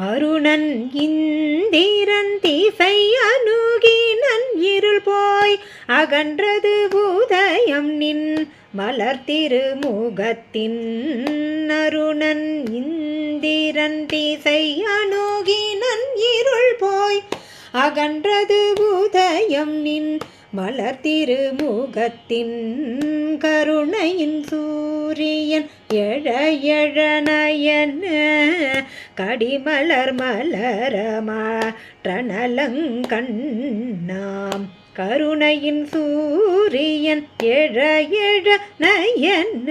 அருணன் இந்திரன் திசை அணுகினன் இருள் போய் அகன்றது உதயம் நின் மலர் திருமுகத்தின். அருணன் இந்திரன் திசை அணுகினன் இருள் போய் அகன்றது உதயம் நின் மலர் திருமுகத்தின் கருணையின் சூரியன் எழ எழ நயன கடிமலர் மலரமாற்றநலங்கண்ணாம் கருணையின் சூரியன் எழ எழ நயன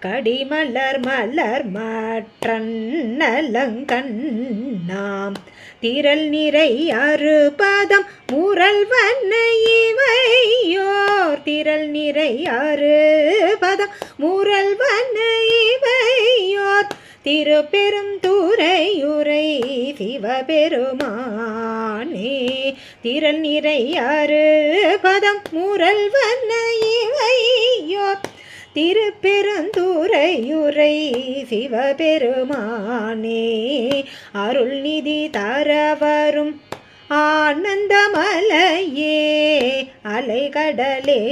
கடிமலர் மலர் மாற்றன் நலங்கண்ணாம். திரள் நிறை அறுபதம் முரல் வண்ண இவையோர். திரள் நிறை அறுபதம் முரல் வண்ண இவையோர். திருப்பெரும் துறையுரை சிவபெருமானே. திரள் நிறை அறுபதம் முரல் வண்ண இவையோர். திருப்பெருந்துறையுரை சிவபெருமானே அருள் அருள்நிதி தரவரும் ஆனந்தமலையே அலைகடலே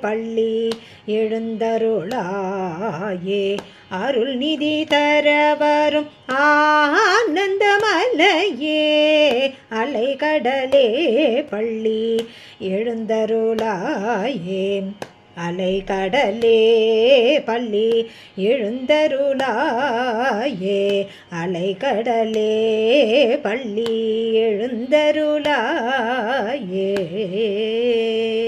பள்ளி எழுந்தருளாயே அருள் அருள்நிதி தரவரும் ஆனந்தமலையே அலைகடலே பள்ளி எழுந்தருளாயே. அலை கடலே பள்ளி எழுந்தருளாயே. அலை கடலே பள்ளி எழுந்தருளாயே.